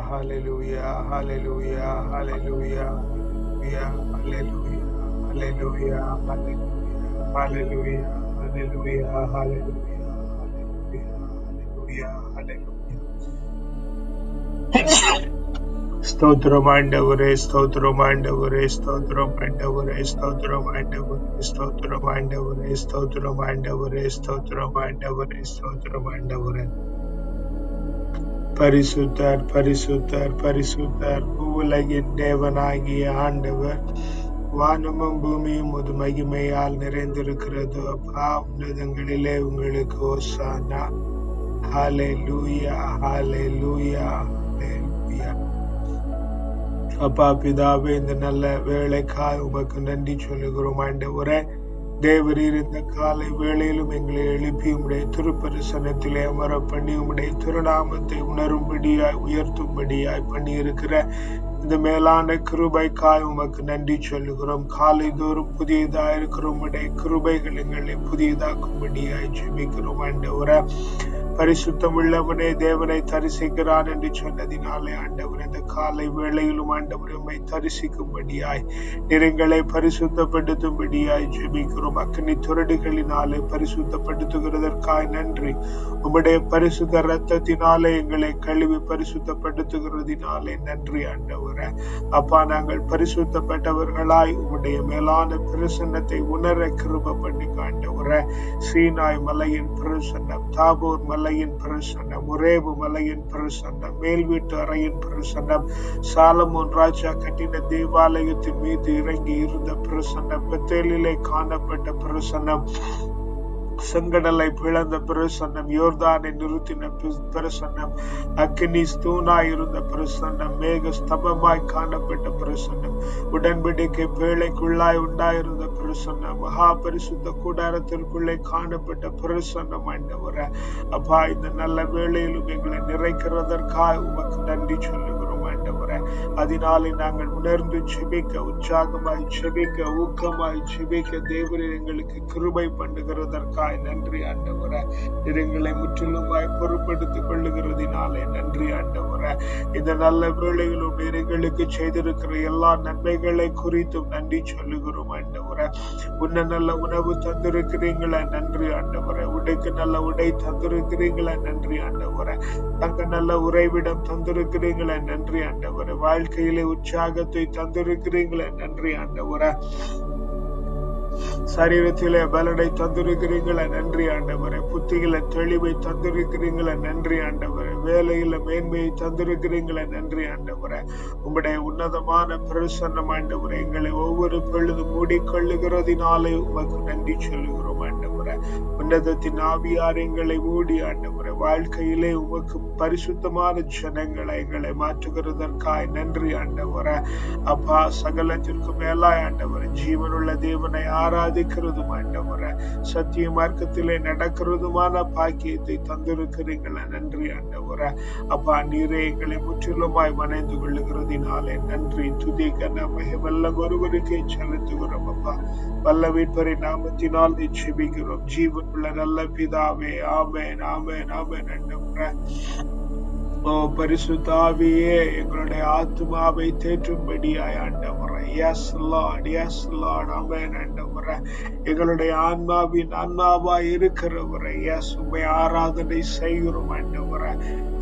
hallelujah, hallelujah, hallelujah, hallelujah, hallelujah, hallelujah, hallelujah, hallelujah, hallelujah, hallelujah, hallelujah, hallelujah. ஸ்தோத்திரம் ஆண்டவரே ஸ்தோத்திரம் ஆண்டவரே ஸ்தோத்திரம் ஆண்டவரே ஸ்தோத்திரம் ஆண்டவரே ஸ்தோத்திரம் ஆண்டவரே ஸ்தோத்திரம் ஆண்டவரே ஸ்தோத்திரம் ஆண்டவரே ஸ்தோத்திரம் ஆண்டவரே பரிசுத்தர் பரிசுத்தர் பரிசுத்தர் உலகின் தேவனாகிய ஆண்டவர் வானமும் பூமியும் ஒரு மகிமையால் நிறைந்திருக்கிறது. அப்பா உன்னதங்களிலே உங்களுக்கு ஓசானா. ஹாலே லூயா ஹாலே லூயா அப்பா பிதாவே இந்த நல்ல வேலைக்காக உமக்கு நன்றி சொல்லுகிறோம் ஆண்டவரே. தேவர் இருந்த காலை வேளையிலும் எங்களை எழுப்பி உடைய திருப்பரிசனத்திலே அமர பண்ணி உடைய திருநாமத்தை உணரும்படியாய் உயர்த்தும்படியாய் பண்ணி இருக்கிற இந்த மேலான கிருபைக்காய் உமக்கு நன்றி சொல்லுகிறோம். காலை தோறும் புதியதா இருக்கிற உடைய கிருபைகள் எங்களை புதியதாக்கும்படியாய் ஜெபிக்கிறோம். உரை பரிசுத்தம் உள்ளவனே தேவனை தரிசிக்கிறான் என்று சொன்னதினாலே ஆண்டவர் இந்த காலை வேளையிலும் ஆண்டவர் உம்மை தரிசிக்கும்படியாய் நிறங்களை பரிசுத்தப்படுத்தும்படியாய் ஜெபிக்கிறோம். அக்னி துரடுகளினாலே பரிசுத்தப்படுத்துகிறதற்காய் நன்றி. உம்முடைய பரிசுத்த ரத்தத்தினாலே எங்களை கழுவி பரிசுத்தப்படுத்துகிறதினாலே நன்றி ஆண்டவர. அப்பா நாங்கள் பரிசுத்தப்பட்டவர்களாய் உம்முடைய மேலான பிரசன்னத்தை உணர கிருப பண்ணி காண்டவர சீனாய் மலையின் பிரசன்னம் தாபூர் மலை மலையின் பிரசன்னம் உரேபு மலையின் பிரசன்னம் மேல் வீட்டு அறையின் பிரசன்னம் சாலமோன் ராஜா கட்டின தேவாலயத்தின் மீது இறங்கி இருந்த பிரசன்னம் பெத்தேலிலே காணப்பட்ட பிரசன்னம். செங்கடலை பிளந்த பிரசன்னம் யோர்தானை நிறுத்தின பிரசன்னம் அக்னி ஸ்தூனாய் இருந்த பிரசன்னம் மேக ஸ்தபமாய் காணப்பட்ட பிரசன்னம் உடன்படிக்கை பேழைக்குள்ளாய் உண்டாயிருந்த பிரசன்னம் மகா பரிசுத்த கூடாரத்திற்குள்ளே காணப்பட்ட பிரசன்னம் ஆண்டவர. அப்பா இந்த நல்ல வேளையிலும் எங்களை நிறைக்கிறதற்காக உமக்கு நன்றி சொல்லுங்க அதனாலே நாங்கள் உணர்ந்து செபிக்க உற்சாகமாய் செபிக்க ஊக்கமாய் செபிக்க தேவரே எங்களுக்கு கிருபை பண்ணுகிறதற்காய் நன்றி ஆண்டவரை எங்களை முற்றிலுமாய் பொறுப்படுத்திக் கொள்ளுகிறதினாலே நன்றி ஆண்டவர இந்த நல்ல வேளையிலும் எங்களுக்கு செய்திருக்கிற எல்லா நன்மைகளை குறித்தும் நன்றி சொல்லுகிறோம் ஆண்டவர் உன்ன நல்ல உணவு தந்திருக்கிறீங்களே நன்றி ஆண்டவரே. உடைக்கு நல்ல உடை தந்திருக்கிறீங்களே நன்றி ஆண்டவரே. தங்க நல்ல உறைவிடம் தந்திருக்கிறீங்களே நன்றி ஆண்டவரே. வாழ்க்கையிலே உற்சாகத்தை தந்திருக்கிறீங்களே நன்றி ஆண்டவரே. சரீரத்திலே பலனை தந்திருக்கிறீங்களே நன்றி ஆண்டவரே. புத்தியில தெளிவை தந்திருக்கிறீங்களே நன்றி ஆண்டவரே. வேலையில மேன்மையை தந்திருக்கிறீங்களே நன்றி ஆண்டவரே. உங்களுடைய உன்னதமான பிரசன்னம் ஆண்டவரே எங்களை ஒவ்வொரு பொழுது மூடிக்கொள்ளுகிறதினாலே உமக்கு நன்றி சொல்லுகிறோம் ஆண்டவரே. உன்னதத்தின் ஆவியார் எங்களை மூடி ஆண்டவரே. வாழ்க்கையிலே உமக்கு பரிசுத்தமான ஜனங்களை எங்களை மாற்றுகிறதற்காய் நன்றி ஆண்டவர. அப்பா சகலத்திற்கு மேலாய் ஆண்டவர ஜீவனுள்ள தேவனை ஆராதிக்கிறதும் ஆண்டவர. சத்திய மார்க்கத்திலே நடக்கிறதுமான பாக்கியத்தை தந்திருக்கிறீங்கள நன்றி ஆண்டவர. அப்பா நீரே எங்களை முற்றிலுமாய் மனைந்து கொள்ளுகிறதினாலே நன்றி துதி கன மகிமெல்லாம் ஒருவருக்கே செலுத்துகிறோம் அப்பா. வல்ல நாமத்தினால் நிச்சயிக்கிறோம் ஜீவன் உள்ள நல்ல பிதாவே ஆமேன் ஆமேன் ஆமேன் ஆண்டவரே ஓ பரிசுத்தாவியே எங்களுடைய ஆத்மாவை தேற்றும்படியாய் ஆண்டவரை yes Lord yes Lord amen ஆண்டவரை எங்களுடைய ஆன்மாவின் ஆன்மாவாய் இருக்கிறவரை. எஸ் உண்மை ஆராதனை செய்கிறோம் ஆண்டவரை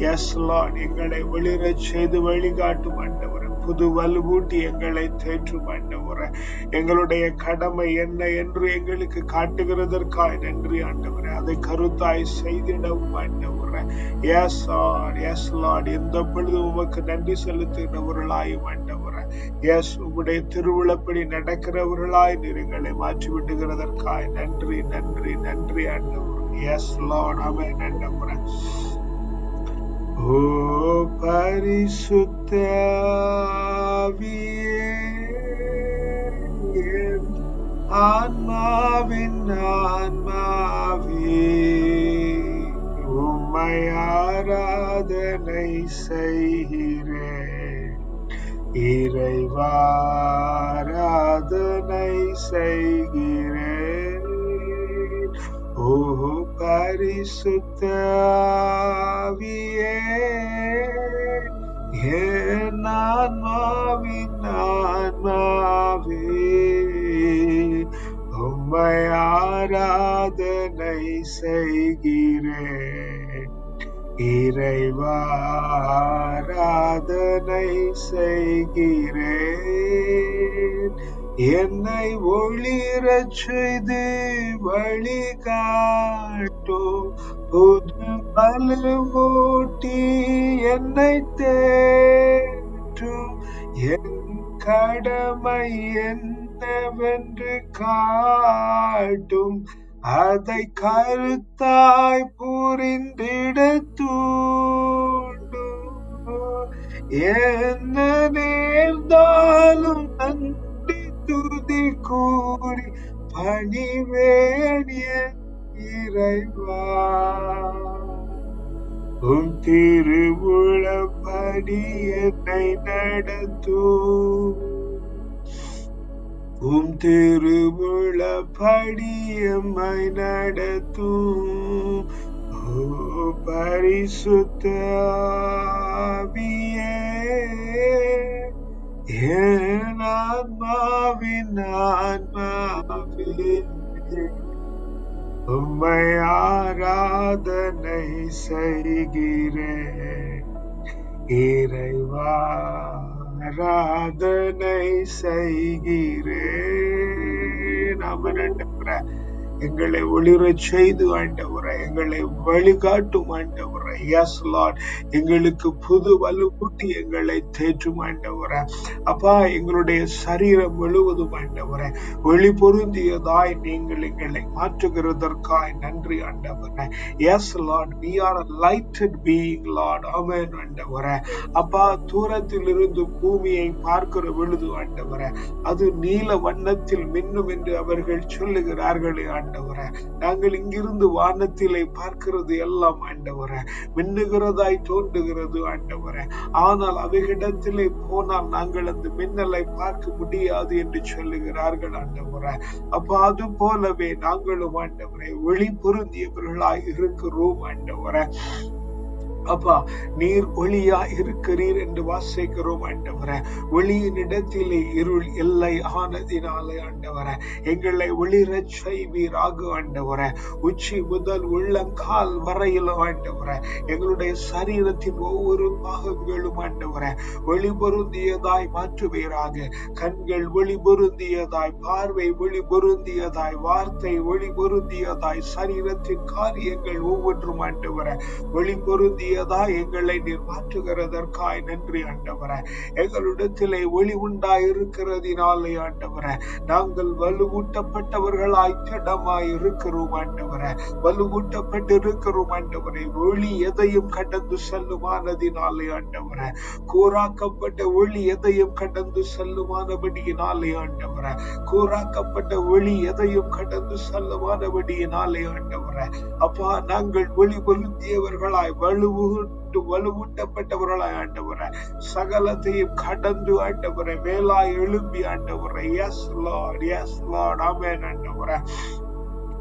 எஸ் லார்ட் எங்களை வெளிரச் செய்து வழிகாட்டும் ஆண்டவர் புது வலுவூட்டி எங்களை தேற்றும் ஆண்டவரே. எங்களுடைய கடமை என்ன என்று எங்களுக்கு காட்டுகிறதற்காய் நன்றி ஆண்டவரே. அதை கருத்தாய் செய்திடவும் ஆண்டவரே. எஸ் ஆர் எஸ் லார்ட் எந்த பொழுதும் உமக்கு நன்றி செலுத்துகிறவர்களாயும் ஆண்டவரே. எஸ் உம்முடைய திருவிழப்படி நடக்கிறவர்களாய் நீர் மாற்றி விட்டுகிறதற்காய் நன்றி நன்றி நன்றி ஆண்டவர். எஸ் லார்ட் அவை ஆண்டவரே. ஓ பரிசுத்த ஆன்மாவின் ஆன்மாவே உம்மை ஆராதனை செய்கிறேன். இறைவாராதனை செய்கிறேன். ஓஹோ பரிசுத்த ஆவியே. என் ஆன்மாவின் ஆன்மாவே உம்மை ஆராதனை செய்கிறேன். இறைவா செய்கிறேன். என்னை ஒளிரச் செய்து வழி விட்டு புது பலமூட்டி என்னை தேற்றும். என் கடமை என்னவென்று காட்டும். அதை கருத்தாய் புரிந்திட தூண்டும். என்ன நேர்ந்தாலும் நன்றி துதி கூறி பணிவேன் என் இறைவா. உம் திருவுளப்படி என்னை நடத்தும் உம் திருவுளப்படி எம்மை நடத்தும் ஓ பரிசுத்த ஆவியே, ஆன்மாவின் ஆன்மாவே? உம்மை ஆராதனை செய்கிறேன். இறைவா ஆராதனை செய்கிறேன். அவன் எங்களை ஒளிரச் செய்து ஆண்டவரை எங்களை வழிகாட்டும் ஆண்டவரை. எஸ் லார்ட் எங்களுக்கு புது வலுக்கூட்டி எங்களை தேற்றும் ஆண்டவரை. அப்பா எங்களுடைய சரீரம் முழுவதும் ஆண்டவரை ஒளி பொருந்தியதாய் நீங்கள் எங்களை மாற்றுகிறதற்காய் நன்றி ஆண்டவரை. Yes Lord we are lighted being Lord amen ஆண்டவரை. அப்பா தூரத்தில் இருந்து பூமியை பார்க்கிற பொழுது ஆண்டவரை அது நீல வண்ணத்தில் மின்னும் என்று அவர்கள் சொல்லுகிறார்களே ஆண்டவரை நாங்கள் இங்கிருந்து வானத்திலே பார்க்கிறது எல்லாம் ஆண்டவரை. மின்னுகிறதாய் தோன்றுகிறது ஆண்டவரை. ஆனால் அவைகளிடத்திலே போனால் நாங்கள் அந்த மின்னலை பார்க்க முடியாது என்று சொல்லுகிறார்கள் ஆண்டவரை. அப்ப அது போலவே நாங்களும் ஆண்டவரை வெளி பொருந்தியவர்களாய் இருக்கிறோம் ஆண்டவரை. அப்பா நீர் ஒளியா இருக்கிறீர் என்று வாசிக்கிறோம் ஆண்டவர. ஒளியின் இடத்திலே இருள் எல்லை ஆனதினாலே ஆண்டவர. எங்களை ஒளிரச் செய்வீராக ஆண்டவர. உச்சி முதல் உள்ளங்கால் வரையிலும் ஆண்டவர. எங்களுடைய சரீரத்தின் ஒவ்வொரு பாகங்களும் ஆண்டவர. ஒளி பொருந்தியதாய் மாற்றுவீராக. கண்கள் ஒளி பொருந்தியதாய் பார்வை ஒளி பொருந்தியதாய் வார்த்தை ஒளி பொருந்தியதாய் சரீரத்தின் காரியங்கள் ஒவ்வொன்றும் ஆண்டவர. ஒளி பொருந்திய உடையதாய் எங்களை நீர் மாற்றுகிறதற்காய். நன்றி ஆண்டவர. எங்களிடத்திலே ஒளி உண்டாய் இருக்கிறதினாலே ஆண்டவர. நாங்கள் வலுவூட்டப்பட்டவர்களாய் திடமாய் இருக்கிறோம் ஆண்டவர. வலுவூட்டப்பட்டு இருக்கிறோம் ஆண்டவரை. ஒளி எதையும் கடந்து செல்லுமானதினாலே ஆண்டவர. கூறாக்கப்பட்ட ஒளி எதையும் கடந்து செல்லுமானபடியினாலே ஆண்டவர. கூறாக்கப்பட்ட ஒளி எதையும் கடந்து செல்லுமானபடியினாலே ஆண்டவர. அப்பா நாங்கள் ஒளி பொருந்தியவர்களாய் வலுவ வலுவூட்டு வலுவூட்டப்பட்டவர்களாய் ஆண்டவரை. சகலத்தையும் கடந்து ஆண்டவரை மேலாய் எழும்பி ஆண்டவரை. Yes Lord yes Lord amen ஆண்டவரை.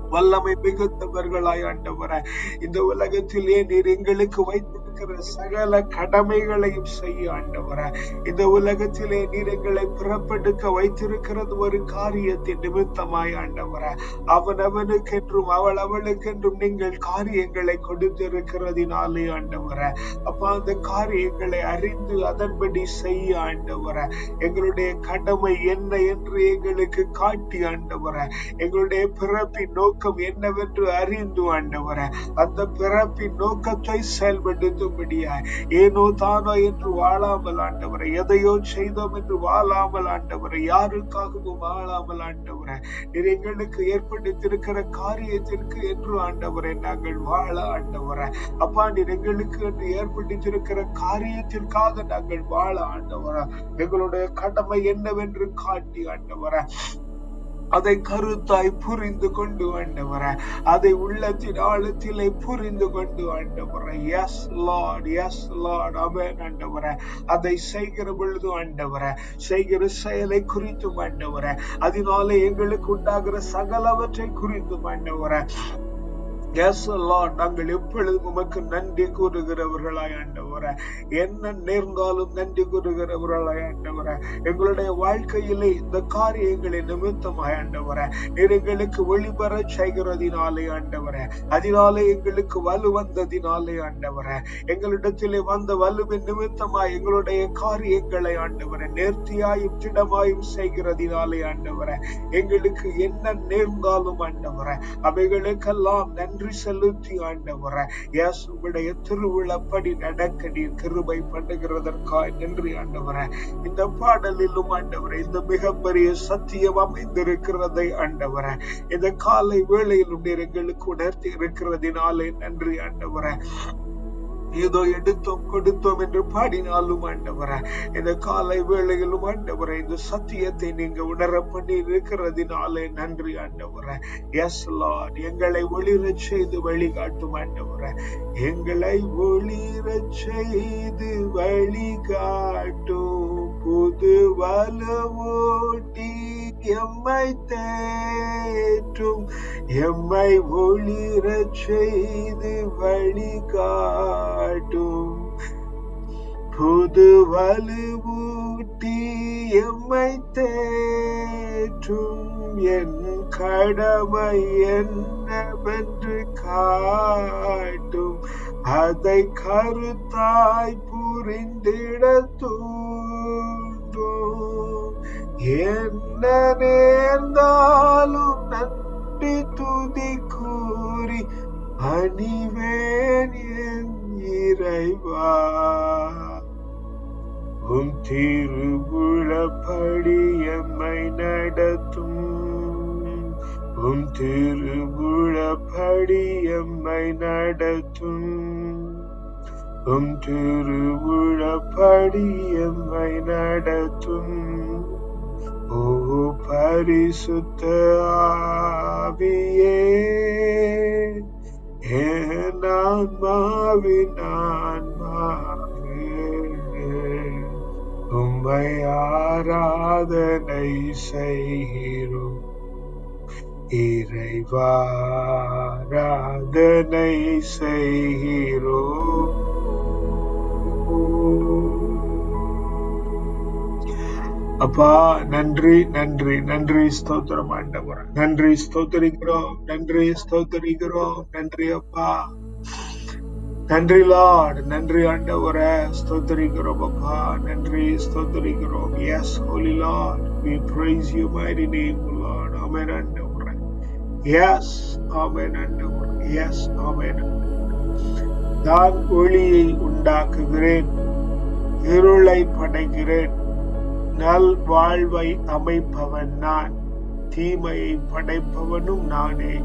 வல்லமை மிகுந்தவர்களாய் ஆண்டவர. இந்த உலகத்திலே நீர் எங்களுக்கு இருக்கிற சகல கடமைகளையும் செய்ய ஆண்டவர. இந்த உலகத்திலே நீர் எங்களை பிறப்பெடுக்க வைத்திருக்கிறது ஒரு காரியத்தின் நிமித்தமாய் ஆண்டவர. அவன் அவனுக்கென்றும் அவள் அவளுக்கென்றும் நீங்கள் காரியங்களை கொடுத்திருக்கிறதினாலே ஆண்டவர. அப்ப அந்த காரியங்களை அறிந்து அதன்படி செய்ய ஆண்டவர. எங்களுடைய கடமை என்ன என்று எங்களுக்கு காட்டி ஆண்டவர. எங்களுடைய பிறப்பின் நோக்கம் என்னவென்று அறிந்து ஆண்டவர. அந்த பிறப்பின் நோக்கத்தை செயல்படுத்தும்படியாய் ஏனோ தானோ என்று வாழாமல் ஆண்டவரை எதையோ செய்தோம் என்று வாழாமல் ஆண்டவரை யாருக்காகவும் வாழாமல் ஆண்டவரை நீர் எங்களுக்கு ஏற்படுத்தியிருக்கிற காரியத்திற்கு என்று ஆண்டவரை நாங்கள் வாழ ஆண்டவரை. அப்பா நீர் எங்களுக்கு என்று ஏற்படுத்தியிருக்கிற காரியத்திற்காக நாங்கள் வாழ ஆண்டவரை. எங்களுடைய கடமை என்னவென்று காட்டி ஆண்டவரை. அதை கருத்தாய் புரிந்து கொண்டு ஆண்டவர அதை உள்ளத்தின் ஆழத்திலே புரிந்து கொண்டு ஆண்டவர எஸ் லார்ட் எஸ் லார்ட் அவன் ஆண்டவர அதை செய்கிற பொழுது ஆண்டவர செய்கிற செயலை குறித்து ஆண்டவர அதனால எங்களுக்கு உண்டாகிற சகலவற்றை குறித்து ஆண்டவர நாங்கள் எப்பொழுதும் உமக்கு நன்றி கூறுகிறவர்களாய் ஆண்டவர. என்ன நேர்ந்தாலும் நன்றி கூறுகிறவர்களாய் ஆண்டவர. எங்களுடைய வாழ்க்கையிலே இந்த காரியங்களை நிமித்தமாய் ஆண்டவர. நீர் எங்களுக்கு வெளிப்பெற செய்கிறதினாலே ஆண்டவர. அதனாலே எங்களுக்கு வலு வந்ததினாலே ஆண்டவர. எங்களிடத்திலே வந்த வலுவின் நிமித்தமாய் எங்களுடைய காரியங்களை ஆண்டவர நேர்த்தியாயும் திடமாயும் செய்கிறதினாலே ஆண்டவர. எங்களுக்கு என்ன நேர்ந்தாலும் ஆண்டவர அவைகளுக்கெல்லாம் நன்றி செலுத்தி ஆண்டவர. எஸ் திருவிழப்படி நடக்க நீர் கிருபை பண்ணுகிறதற்காய் நன்றி ஆண்டவர. இந்த பாடலிலும் ஆண்டவர இந்த மிகப்பெரிய சத்தியம் அமைந்திருக்கிறதை ஆண்டவர. இந்த காலை வேளையிலும் நீர் எங்களுக்கு உணர்த்தி இருக்கிறதினாலே நன்றி ஆண்டவர. ஏதோ எடுத்தோம் கொடுத்தோம் என்று பாடினாலும் ஆண்டவர இந்த காலை வேளையிலும் ஆண்டவர இந்த சத்தியத்தை நீங்க உணர பண்ணி இருக்கிறதினாலே நன்றி ஆண்டவர. எஸ் லார்ட் எங்களை ஒளிர செய்து வழிகாட்டும் ஆண்டவர. எங்களை ஒளிர செய்து வழிகாட்டும். புது வலவோட்டி எம்மை தேற்றும் எம்மை ஒளிரச் செய்து வழிகாட்டும். புது வலுவூட்டி எம்மை தேற்றும் என் கடமை என்னவென்று காட்டும். அதை கருத்தாய் புரிந்திட தூண்டும் என்ன நேர்ந்தாலும் நன்றி துதி கூறி அணிவேன் என் இறைவா. உம் திருவுளப்படி எம்மை நடத்தும். உம் திருவுளப்படி எம்மை நடத்தும். உம் திருவுளப்படி எம்மை நடத்தும். ஓ பரிசுத்த ஆவியே என் ஆன்மாவின் ஆன்மாவே. உம்மை ஆராதனை செய்கிறோம். இறைவாராதனை செய்கிறோம். அப்பா நன்றி நன்றி நன்றி ஸ்தோத்திரம் ஆண்டவர். நன்றி ஸ்தோத்தரிக்கிறோம் நன்றி ஸ்தோத்தரிக்கிறோம் நன்றி அப்பா. நன்றி லார்ட் நன்றி ஆண்டவரே ஸ்தோத்தரிக்கிறோம் அப்பா நன்றி ஸ்தோத்தரிக்கிறோம். Yes holy Lord we praise you mighty name Lord. amen ஆண்டவரே. எஸ் ஆமென் ஆண்டவரே. எஸ் ஆமென் நான் ஒளியை உண்டாக்குகிறேன் இருளை படைக்கிறேன். நல் வாழ்வை அமைப்பவன் நான். தீமையை படைப்பவனும் நானே.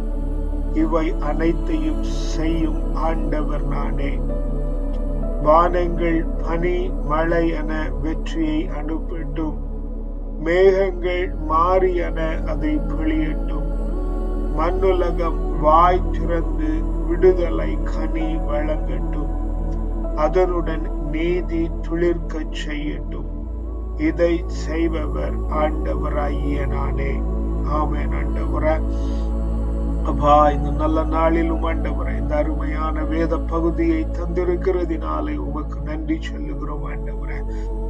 இவை அனைத்தையும் செய்யும் ஆண்டவர் நானே. வானங்கள் பனி மழை என வெற்றியை அனுப்பட்டும். மேகங்கள் மாறி என அதை பிழியட்டும் மண்ணுலகம் வாய் திறந்து விடுதலை கனி வழங்கட்டும். அதனுடன் நீதி துளிர்க்கச் செய்யட்டும். இதை செய்பவர் ஆண்டவராகிய நானே. ஆமேன் ஆண்டவரே. அப்பா இந்த நல்ல நாளிலும் ஆண்டவரை இந்த அருமையான வேத பகுதியை தந்திருக்கிறதினாலே உமக்கு நன்றி சொல்லுகிறோம் ஆண்டவரே.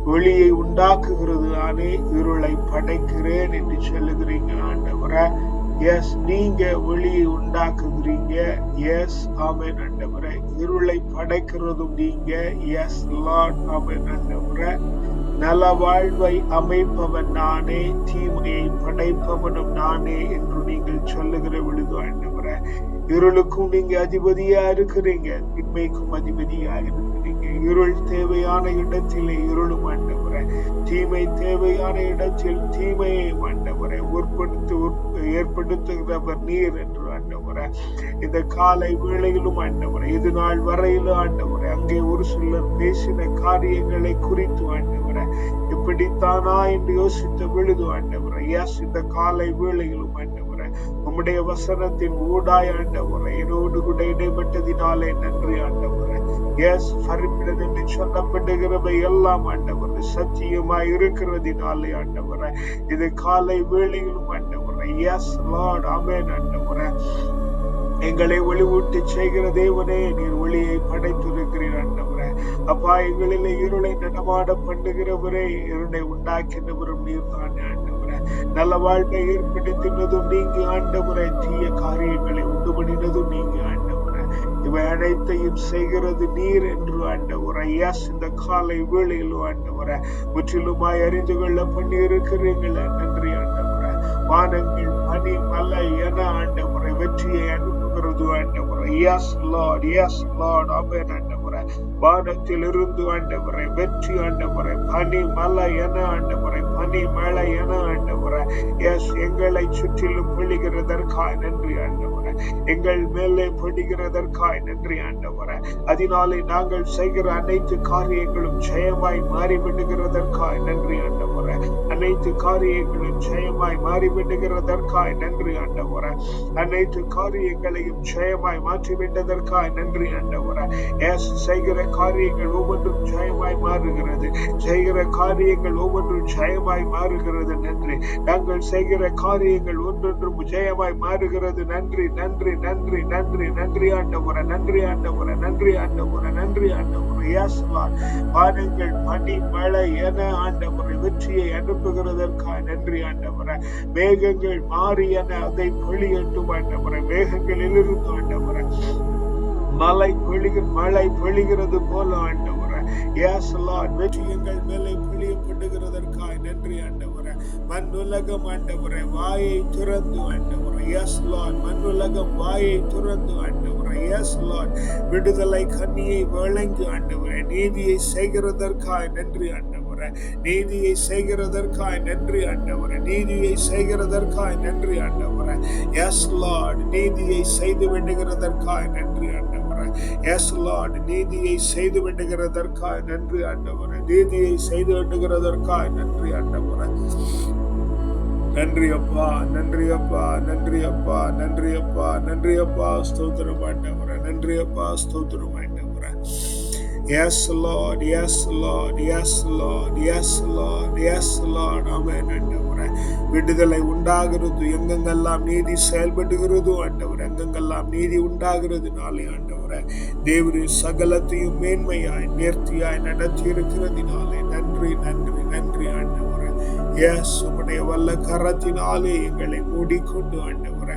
ஒளியை உண்டாக்குகிறது நானே இருளை படைக்கிறேன் என்று சொல்லுகிறீங்க ஆண்டவரை. எஸ் நீங்க ஒளியை உண்டாக்குகிறீங்க. எஸ் ஆமென் நண்டவரை இருளை படைக்கிறதும் நீங்க. எஸ் லார்ட் ஆமென் ஆண்டவரே. நல வாழ்வை அமைப்பவன் நானே தீமையை படைப்பவனும் நானே என்று நீங்கள் சொல்லுகிற விழுது ஆண்டவர இருளுக்கும் நீங்க அதிபதியா இருக்கிறீங்க திண்மைக்கும் அதிபதியா இருக்கிறீங்க. இருள் தேவையான இடத்திலே இருளும் ஆண்டவர. தீமை தேவையான இடத்தில் தீமையை ஆண்டவரை உற்படுத்தி ஏற்படுத்துகிறவர் நீர் என்று ஆண்டவரை. இந்த காலை வேளையிலும் ஆண்டவரை இது நாள் வரையிலும் ஆண்டவரை அங்கே ஒரு சிலர் பேசின காரியங்களை குறித்து ஆண்டவரை இப்படித்தானா என்று யோசித்த விழுது ஆண்டவரை எஸ் இந்த காலை வேளையிலும் ஆண்டவரை உம்முடைய வசனத்தின் ஊடாய் ஆண்டவரை என்னோடு கூட இடைப்பட்டதினாலே நன்றி ஆண்டவரை. எஸ் பரிப்பிடன் என்று சொல்லப்படுகிறவை எல்லாம் ஆண்டவரை சத்தியமாய் இருக்கிறதினாலே ஆண்டவரை இது காலை வேளையிலும் ஆண்டவரே எஸ் லார்ட் ஆமென் எங்களை ஒளிவூட்டி செய்கிற தேவனே நீர் ஒளியை படைத்திருக்கிறீர் ஆண்டவரே அப்பா எங்களில் இருளை நடமாட பண்ணுகிறவரே இருளை உண்டாக்கினவரும் நீர் தான் ஆண்டவரே நல்ல வாழ்வை ஏற்படுத்தினதும் நீங்க ஆண்டவரே தீய காரியங்களை உண்டு பண்ணினதும் நீங்க ஆண்டவரே இவை அனைத்தையும் செய்கிறது நீர் என்று ஆண்டவரை எஸ் இந்த காலை வேளையிலும் ஆண்டவரை முற்றிலுமாய் அறிந்து கொள்ள பண்ணி இருக்கிறீங்களே நன்றி ஆண்டவரை வானங்கள் பனி மலை என ஆண்டவரை வெற்றியை அனுப்புகிறது ஆண்டவரை. Yes Lord yes Lord amen ஆண்டவரை. வானத்தில் இருந்து ஆண்டவரை வெற்றி ஆண்டவரை. பனி மலை என ஆண்டவரை பனி மழை என ஆண்டவரை. எஸ் எங்களை சுற்றிலும் பொழிகிறதற்காய் நன்றி ஆண்டவரை. எங்கள் மேலே பொழிகிறதற்காய் நன்றி ஆண்டவரை. அதனாலே நாங்கள் செய்கிற அனைத்து காரியங்களும் ஜெயமாய் மாறிவிடுகிறதற்காய் நன்றி ஆண்டவர். அனைத்து காரியங்களும் ஜெயமாய் மாறிவிடுகிறதற்காய் நன்றி ஆண்டவரை. அனைத்து காரியங்களையும் ஜெயமாய் மாற்றிவிட்டதற்காய் நன்றி ஆண்டவரை. எஸ் செய்கிற காரியங்கள் ஒவ்வொன்றும் ஜெயமாய் மாறுகிறது. செய்கிற காரியங்கள் ஒவ்வொன்றும் ஜெயமாய் மாறுகிறது. நன்றி. நாங்கள் செய்கிற காரியங்கள் ஒன்றொன்றும் ஜெயமாய் மாறுகிறது. நன்றி நன்றி நன்றி நன்றி நன்றி ஆண்டவர நன்றி ஆண்டவர நன்றி ஆண்டவர நன்றி ஆண்டவர. எஸ் வானங்கள் பனி மழை என ஆண்டவரை வெற்றியை அனுப்புகிறதற்காக நன்றி ஆண்டவர. மேகங்கள் மாறி என அதை பொழியட்டும் ஆண்டவர. மேகங்களில் இருந்து ஆண்டவர. மலை பொழிக மழை பொழிகிறது போல ஆண்டவர. எஸ் லார்ட் வெற்றி எங்கள் மேலே பொழியப்படுகிறதற்காக நன்றி ஆண்டவர. உலகம் ஆண்டவரை. வாயை துறந்து ஆண்டவரை. எஸ் லார்ட் உலகம் வாயை துறந்து ஆண்டவரை. எஸ் லார்ட் விடுதலை கண்ணியை வழங்கி ஆண்டவரை. நீதியை செய்கிறதற்காக நன்றி ஆண்டவரை. நீதியை செய்கிறதற்காய் நன்றி ஆண்டவரே நீதியை செய்கிறதற்காய் நன்றி ஆண்டவரே எஸ் லார்ட் நீதியை செய்து விடுகிறதற்காய் நன்றி ஆண்டவரே எஸ் லார்ட் நீதியை செய்து விடுகிறதற்காய் நன்றி ஆண்டவரே நீதியை செய்து விடுகிறதற்காய் நன்றி ஆண்டவரே நன்றி அப்பா நன்றி அப்பா நன்றி அப்பா நன்றி அப்பா நன்றி அப்பா ஸ்தோத்திரம் ஆண்டவரே நன்றி அப்பா ஸ்தோத்திரம் Yes, Lord. Yes, Lord. Yes, Lord. Yes, Lord. Yes, Lord. Amen. ஆண்டவரே விடுதலை உண்டாகிறது எங்கெங்கெல்லாம் நீதி செயல்படுகிறதோ ஆண்டவர் எங்கெங்கெல்லாம் நீதி உண்டாகிறது நாளே ஆண்டவரே தேவரின் சகலத்தையும் மேன்மையாய் நேர்த்தியாய் நடத்தி இருக்கிறதுனாலே நன்றி நன்றி நன்றி ஆண்டவர் எஸ் உம்முடைய வல்ல கரத்தினாலே எங்களை மூடிக்கொண்டு ஆண்டவரே.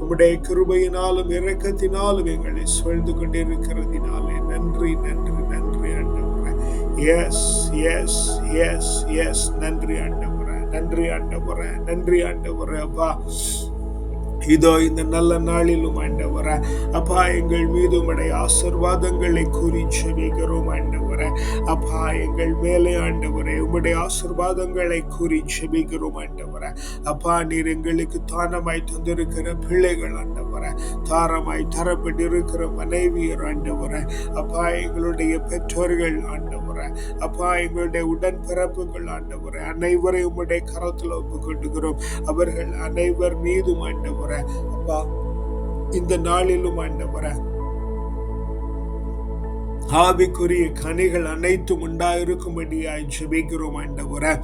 உம்முடைய கிருபையினாலும் இறக்கத்தினாலும் எங்களை சூழ்ந்து கொண்டிருக்கிறதினாலே நன்றி நன்றி நன்றி ஆண்டவரே. எஸ் எஸ் எஸ் எஸ் நன்றி ஆண்டவரே நன்றி ஆண்டவரே நன்றி ஆண்டவரே அப்பா. இதோ இந்த நல்ல நாளிலும் ஆண்டவர அப்பா எங்கள் மீது உடைய ஆசிர்வாதங்களை கூறி செபிக்கிறோம் ஆண்டவர. அப்பா எங்கள் மேலே ஆண்டவரே உம்முடைய ஆசிர்வாதங்களை கூறி செபிக்கிறோம் ஆண்டவர. அப்பா நீர் எங்களுக்கு தானமாய் தந்திருக்கிற பிள்ளைகள் ஆண்டவர. தாரமாய் தரப்பட்டிருக்கிற மனைவியர் ஆண்டவர. அப்பா எங்களுடைய பெற்றோர்கள் ஆண்டவர். அப்பா எங்களுடைய உடன்பிறப்புகள் ஆண்டவர. அனைவரை உம்முடைய கரத்தில் ஒப்புக்கொண்டுகிறோம் அவர்கள் அனைவர் மீதும் ஆண்டவர. அப்பா இந்த நாளிலும் ஆண்டவர ஆவிக்குரிய கனிகள் அனைத்தும் உண்டாயிருக்கும்படியாய் ஜெபிக்கிறோம் ஆண்டவரே.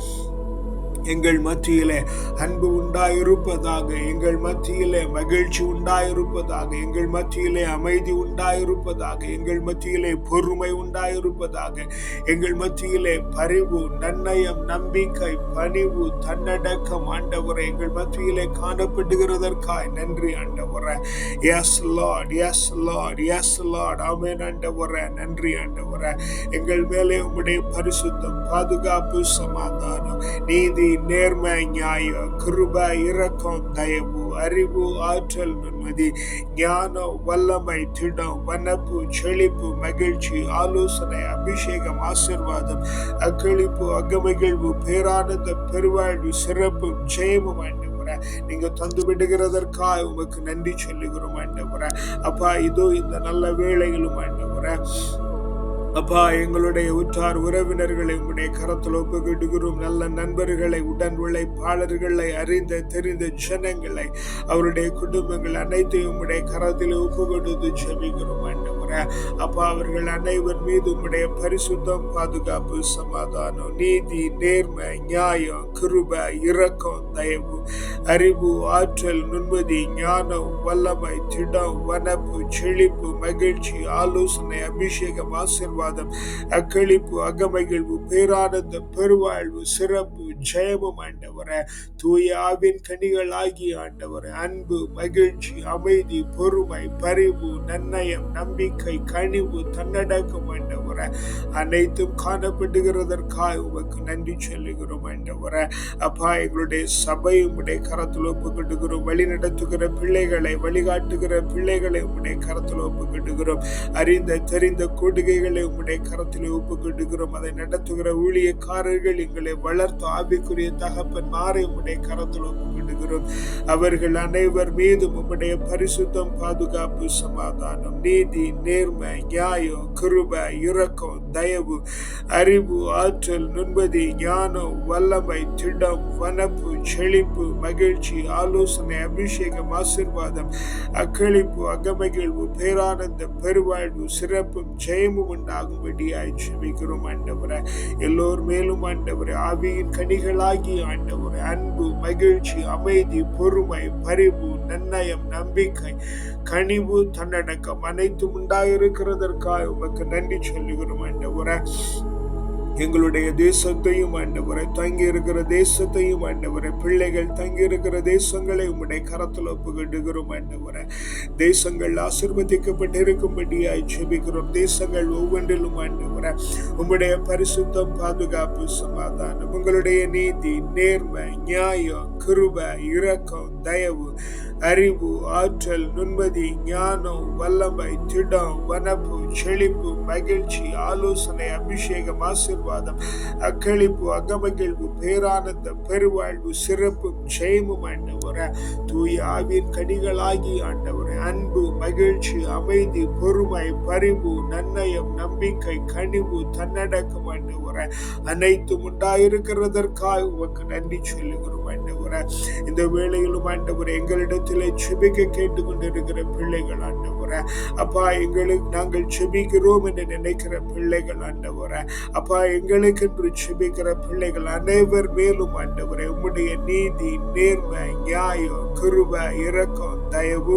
எங்கள் மத்தியிலே அன்பு உண்டாயிருப்பதாக எங்கள் மத்தியிலே மகிழ்ச்சி உண்டாயிருப்பதாக எங்கள் மத்தியிலே அமைதி உண்டாயிருப்பதாக எங்கள் மத்தியிலே பொறுமை உண்டாயிருப்பதாக எங்கள் மத்தியிலே பரிவு நன்னயம் நம்பிக்கை பணிவு தன்னடக்கம் ஆண்டவரை எங்கள் மத்தியிலே காணப்படுகிறதற்காய் நன்றி ஆண்டவரை. Yes Lord yes Lord yes Lord amen ஆண்டவரை நன்றி ஆண்டவரை. எங்கள் மேலே உம்முடைய பரிசுத்தம் பாதுகாப்பு சமாதானம் நீதி நேர்மை நியாயம் கிருப இரக்கம் தயவு அறிவு ஆற்றல் நிம்மதி ஞானம் வல்லமை திடம் வனப்பு செழிப்பு மகிழ்ச்சி ஆலோசனை அபிஷேகம் ஆசிர்வாதம் அக்களிப்பு அகமகிழ்வு பேரானந்த பெருவாழ்வு சிறப்பு ஜெயமும் ஆண்டவரே நீங்க தந்து விடுகிறதற்காக உமக்கு நன்றி சொல்லுகிறோம் ஆண்டவரே அப்பா இதோ இந்த நல்ல வேலைகளும் ஆண்டவரே அப்பா எங்களுடைய உற்றார் உறவினர்களை உடைய கரத்தில் ஒப்புக்கிட்டுகிறோம் நல்ல நண்பர்களை உடன் உழைப்பாளர்களை அறிந்த தெரிந்த ஜனங்களை அவருடைய குடும்பங்கள் அனைத்தையும் உடைய கரத்தில் ஒப்பு கொடுத்து ஜெபிக்கிறோம் அப்பா அவர்கள் அனைவர் மீது உம்முடைய பரிசுத்தம் பாதுகாப்பு சமாதானம் நீதி நேர்மை நியாயம் கிருப இரக்கம் தயவு அறிவு ஆற்றல் நுண்மதி ஞானம் வல்லமை திடம் வனப்பு செழிப்பு மகிழ்ச்சி ஆலோசனை அபிஷேகம் ஆசிர்வாதம் அக்களிப்பு அகமகிழ்வு பேரானந்தம் பெருவாழ்வு சிறப்பு ஜெயமும் ஆண்டவரை. தூய ஆவின் கனிகள் ஆகிய ஆண்டவரை. அன்பு மகிழ்ச்சி அமைதி பொறுமை பரிவு நன்னயம் நம்பிக்கை கனிவு தன்னடக்கம் ஆண்டவரை அனைத்தும் காணப்படுகிறதற்காக உமக்கு நன்றி சொல்லுகிறோம் ஆண்டவரை அப்பா எங்களுடைய சபை உடைய கரத்தில் ஒப்புக்கிட்டுகிறோம் வழி நடத்துகிற பிள்ளைகளை வழிகாட்டுகிற பிள்ளைகளை உடைய கரத்தில் ஒப்புக்கிட்டுகிறோம் அறிந்த தெரிந்த கொடுகைகளை உடைய கரத்தில் ஒப்புக்கிட்டுகிறோம் அதை நடத்துகிற ஊழியக்காரர்கள் எங்களை வளர்த்து ஆவிக்குரிய தகப்பன் மாறி உடைய கரத்தில் ஒப்புக்கிட்டுகிறோம் அவர்கள் அனைவர் மீதும் உம்முடைய பரிசுத்தம் பாதுகாப்பு சமாதானம் நீதி நேர்மை நியாயம் கிருபை இரக்கம் தயவு அறிவு ஆற்றல் நுண்பதி ஞானம் வல்லமை திடம் வனப்பு செழிப்பு மகிழ்ச்சி ஆலோசனை அபிஷேகம் ஆசிர்வாதம் அக்களிப்பு அகமகிழ்வு பேரானந்தம் பெருவாழ்வு சிறப்பும் ஜெயமும் உண்டாகும்படியாய் செபிக்கிறோம் ஆண்டவரை. எல்லோர் மேலும் ஆண்டவரை ஆவியின் கனிகளாகி ஆண்டவரை அன்பு மகிழ்ச்சி அமைதி பொறுமை பரிவு நன்னயம் நம்பிக்கை கனிவு தன்னடக்கம் அனைத்தும் இருக்கிறதற்காக உமக்கு நன்றி சொல்லுகிறோம் ஆண்டவரை. எங்களுடைய தேசத்தையும் ஆண்டவரை தங்கி இருக்கிற தேசத்தையும் ஆண்டவரை பிள்ளைகள் தங்கி இருக்கிற தேசங்களை உம்முடைய கரத்தில் ஒப்புக்கிட்டுகிறோம் ஆண்டவரை. தேசங்கள் ஆசிர்வதிக்கப்பட்டிருக்கும்படியாய் ஜெபிக்கிறோம். தேசங்கள் ஒவ்வொன்றிலும் ஆண்டவரை உம்முடைய பரிசுத்தம் பாதுகாப்பு சமாதானம் உங்களுடைய நீதி நேர்மை நியாயம் கிருப இரக்கம் தயவு அறிவு ஆற்றல் நுண்மதி ஞானம் வல்லமை திடம் வனப்பு செழிப்பு மகிழ்ச்சி ஆலோசனை அபிஷேகம் ஆசிர்வாதம் அக்களிப்பு அகமகிழ்வு பேரானந்தம் பெருவாழ்வு சிறப்பும் ஜெயமும் ஆண்டவர. தூய ஆவின் கனிகளாகி ஆண்டவர. அன்பு மகிழ்ச்சி அமைதி பொறுமை பரிவு நன்னயம் நம்பிக்கை கனிவு தன்னடக்கம் ஆண்டவர. அனைத்தும் உண்டாயிருக்கிறதற்காக உமக்கு நன்றி சொல்லுகிறோம். ஆண்டவர இந்த வேளையிலும் ஆண்டவர் எங்களிடத்தில் இடத்திலே செபிக்க கேட்டுக்கொண்டிருக்கிற பிள்ளைகள் ஆண்டவர அப்பா எங்களுக்கு நாங்கள் செபிக்கிறோம் என்று நினைக்கிற பிள்ளைகள் ஆண்டவர அப்பா எங்களுக்கு என்று செபிக்கிற பிள்ளைகள் அனைவர் மேலும் ஆண்டவரை உம்முடைய நீதி நேர்மை நியாயம் கிருப இரக்கம் தயவு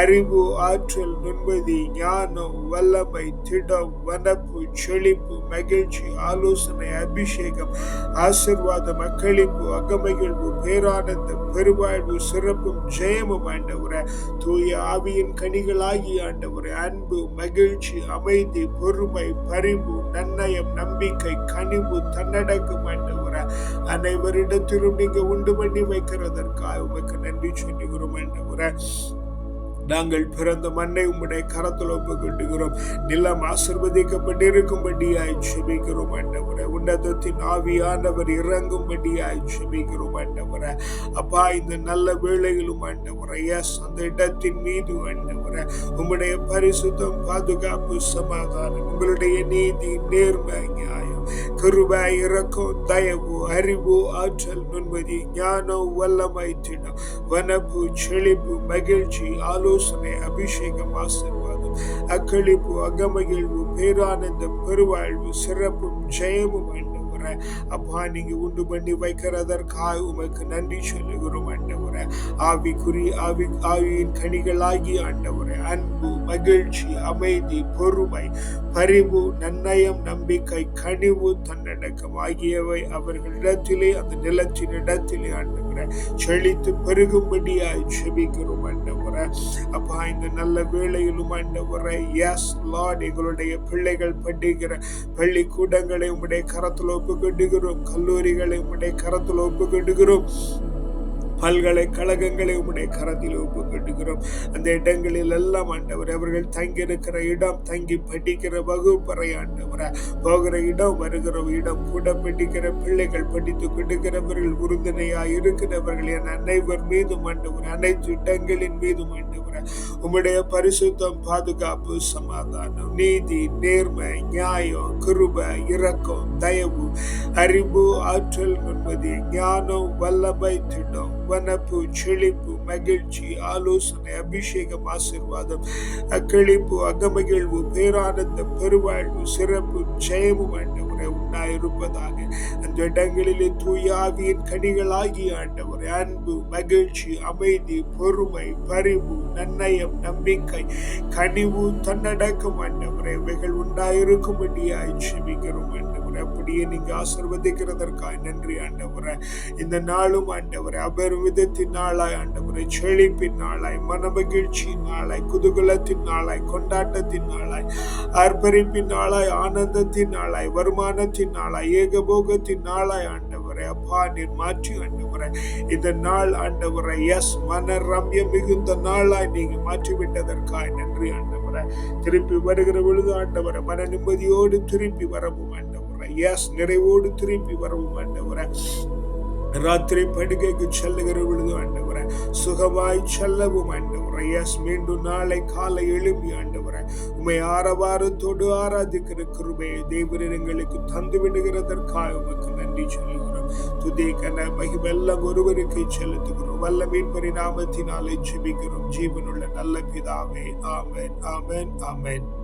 அறிவு ஆற்றல் நுண்பதி ஞானம் வல்லமை திடம் வனப்பு செழிப்பு மகிழ்ச்சி ஆலோசனை அபிஷேகம் ஆசிர்வாதம் அக்களிப்பு அகமகிழ்வு பேரானந்தம் பெருவாழ்வு சிறப்பும் ஜெயமும் ஆண்டவர. தூய ஆவியின் கனிகளாகி ஆண்டவர அன்பு மகிழ்ச்சி அமைதி பொறுமை பரிவு நன்னயம் நம்பிக்கை கனிவு தன்னடக்கம் ஆண்டவர். அனைவரிடத்திலும் நீங்க உண்டு பண்ணி வைக்கிறதற்காக உமக்கு நன்றி சொல்லுகிறோம் ஆண்டவர. நாங்கள் பிறந்த மண்ணை உம்முடைய கரத்தில் ஒப்புக்கொண்டுகிறோம் நிலம் ஆசிர்வதிக்கப்பட்டிருக்கும்படியாய் செபிக்கிறோம் ஆண்டவரை. உன்னதத்தின் ஆவியானவர் இறங்கும்படியாய் செபிக்கிறோம் ஆண்டவரை. அப்பா இந்த நல்ல வேளையிலும் ஆண்டவரை எஸ் அந்த இடத்தின் மீது ஆண்டவரை உம்முடைய பரிசுத்தம் பாதுகாப்பு சமாதானம் உங்களுடைய நீதி நேர்மை கிருபை இறக்கம் தயவு அறிவு ஆற்றல் நுண்மதி ஞானம் வல்லமை திடம் வனப்பு செழிப்பு மகிழ்ச்சி ஆலோசனை அபிஷேகம் ஆசிர்வாதம் அக்களிப்பு அகமகிழ்வு பேரானந்தம் பெருவாழ்வு சிறப்பும் ஜெயமும் ஆண்டவரை. அப்பா நீங்க உண்டு பண்ணி வைக்கிறதற்காக உமக்கு நன்றி சொல்லுகிறோம் ஆண்டவரே. ஆவிக்குறி ஆவி ஆவியின் கனிகளாகி ஆண்டவரே. அன்பு மகிழ்ச்சி அமைதி பொறுமை பரிவு நன்னயம் நம்பிக்கை கனிவு தன்னடக்கம் ஆகியவை அவர்களிடத்திலே அந்த நிலத்தின் இடத்திலே ஆண்டு ஆண்டவரை செழித்து பெருகும்படியாய் செபிக்கிறோம் ஆண்டவரை. அப்பா இந்த நல்ல வேளையிலும் ஆண்டவரை எஸ் லார்ட் எங்களுடைய பிள்ளைகள் படிக்கிற பள்ளிக்கூடங்களை உம்முடைய கரத்தில் ஒப்புக்கொண்டுகிறோம் கல்லூரிகளை உம்முடைய கரத்தில் ஒப்புக்கொண்டுகிறோம் பல்கலைக்கழகங்களை உடைய கரத்தில் ஒப்புக்கொண்டுகிறோம் அந்த இடங்களில் எல்லாம் ஆண்டவர் அவர்கள் தங்கியிருக்கிற இடம் தங்கி படிக்கிற வகுப்பறை ஆண்டவர போகிற இடம் வருகிற இடம் கூட படிக்கிற பிள்ளைகள் படித்து கொடுக்கிறவர்கள் உறுதுணையா இருக்கிறவர்கள் என் அனைவர் மீதும் ஆண்டவர் அனைத்து இடங்களின் மீதும் ஆண்டவர் உம்முடைய பரிசுத்தம் பாதுகாப்பு சமாதானம் நீதி நேர்மை நியாயம் கிருப இரக்கம் தயவு அறிவு ஆற்றல் நன்மதி ஞானம் வல்லமை திட்டம் வனப்பு செழிப்பு மகிழ்ச்சி ஆலோசனை அபிஷேகம் ஆசிர்வாதம் அக்களிப்பு அகமகிழ்வு பேரானந்தம் பெருவாழ்வு சிறப்பு ஜெயமும் ஆண்டவரே ஆண்டவரை உண்டாயிருப்பதாக. அந்த இடங்களிலே தூயாவியின் கனிகளாகி ஆண்டவரை அன்பு மகிழ்ச்சி அமைதி பொறுமை பரிவு நன்னயம் நம்பிக்கை கனிவு தன்னடக்கம் ஆண்டவரை இவைகள் உண்டாயிருக்கும்படியாய் செபிக்கிறோம் ஆண்டவர். அப்படியே நீங்க ஆசிர்வதிக்கிறதற்காய் நன்றி ஆண்டவரை. இந்த நாளும் ஆண்டவரை அபர்விதத்தின் நாளாய் ஆண்டவரை செழிப்பின் நாளாய் மன மகிழ்ச்சியின் நாளாய் குதூகலத்தின் நாளாய் கொண்டாட்டத்தின் நாளாய் அர்ப்பரிப்பின் நாளாய் ஆனந்தத்தின் நாளாய் வருமானத்தின் நாளாய் ஏகபோகத்தின் நாளாய் ஆண்டவரை. அப்பா நீர் மாற்றி ஆண்டவரை. இந்த நாள் ஆண்டவரை எஸ் மன ரம்யம் மிகுந்த நாளாய் நீங்க மாற்றிவிட்டதற்காய் நன்றி ஆண்டவரை. திருப்பி வருகிற பொழுது ஆண்டவரை மன நிம்மதியோடு திருப்பி வரவும் ஆண்டவரை. எஸ் நிறைவோடு திருப்பி வரவும் ஆண்டவரை. ராத்திரி படுகைக்கு செல்லுகிற பொழுது ஆண்டவரை. சுகமாய் செல்லவும் ஆண்டவரை. எஸ் மீண்டும் நாளை காலை எழுப்பி ஆண்டவரை. உமை ஆரவாரத்தோடு ஆராதிக்கிற கிருபையை தேவரன் எங்களுக்கு தந்து விடுகிறதற்காக உமக்கு நன்றி சொல்லுகிறோம். துதே கன மகிமெல்லாம் ஒருவருக்கு செலுத்துகிறோம். வல்ல மீன் பரிணாமத்தினாலே ஜெபிக்கிறோம். ஜீவனுள்ள நல்ல பிதாவே. ஆமென் ஆமென் ஆமென்.